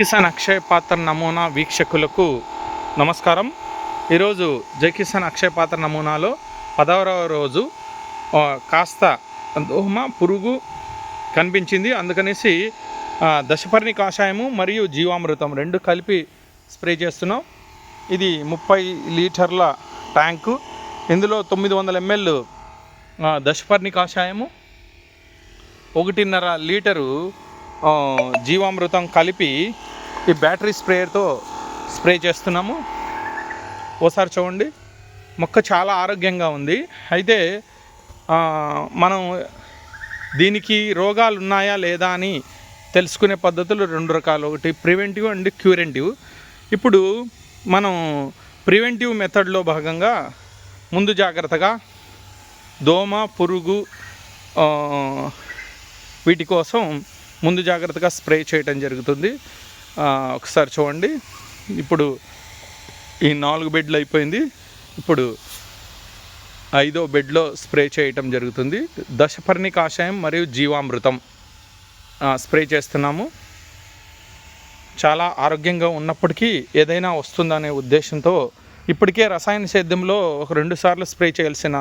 కిసాన్ అక్షయ పాత్ర నమూనా వీక్షకులకు నమస్కారం. ఈరోజు జై కిసాన్ అక్షయ పాత్ర నమూనాలో పదవరవ రోజు కాస్త దోమ పురుగు కనిపించింది. అందుకనేసి దశపర్ణి కాషాయము మరియు జీవామృతం రెండు కలిపి స్ప్రే చేస్తున్నాం. ఇది ముప్పై లీటర్ల ట్యాంకు. ఇందులో తొమ్మిది వందల ఎంఎల్ దశపర్ణి కాషాయము ఒకటిన్నర లీటరు జీవామృతం కలిపి ఈ బ్యాటరీ స్ప్రేయర్తో స్ప్రే చేస్తున్నాము. ఓసారి చూడండి. మొక్క చాలా ఆరోగ్యంగా ఉంది. అయితే మనం దీనికి రోగాలు ఉన్నాయా లేదా అని తెలుసుకునే పద్ధతులు రెండు రకాలు. ఒకటి ప్రివెంటివ్ అండ్ క్యూరెంటివ్. ఇప్పుడు మనం ప్రివెంటివ్ మెథడ్లో భాగంగా ముందు జాగ్రత్తగా దోమ పురుగు వీటి కోసం ముందు జాగ్రత్తగా స్ప్రే చేయటం జరుగుతుంది. ఒకసారి చూడండి. ఇప్పుడు ఈ నాలుగు బెడ్లు అయిపోయింది. ఇప్పుడు ఐదో బెడ్లో స్ప్రే చేయటం జరుగుతుంది. దశపర్ణి కాషాయం మరియు జీవామృతం స్ప్రే చేస్తున్నాము. చాలా ఆరోగ్యంగా ఉన్నప్పటికీ ఏదైనా వస్తుందనే ఉద్దేశంతో ఇప్పటికే రసాయన సేద్యంలో ఒక రెండు సార్లు స్ప్రే చేయాల్సిన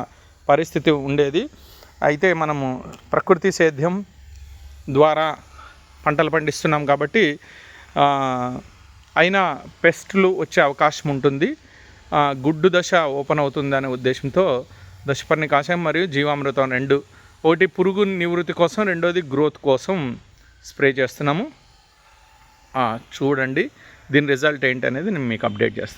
పరిస్థితి ఉండేది. అయితే మనము ప్రకృతి సేద్యం ద్వారా పంటలు పండిస్తున్నాం కాబట్టి అయినా పెస్ట్లు వచ్చే అవకాశం ఉంటుంది. గుడ్డు దశ ఓపెన్ అవుతుంది అనే ఉద్దేశంతో దశపర్ణి కాషాయం మరియు జీవామృతం రెండు. ఒకటి పురుగు నివృత్తి కోసం రెండోది గ్రోత్ కోసం స్ప్రే చేస్తున్నాము. చూడండి దీని రిజల్ట్ ఏంటి అనేది నేను మీకు అప్డేట్ చేస్తాను.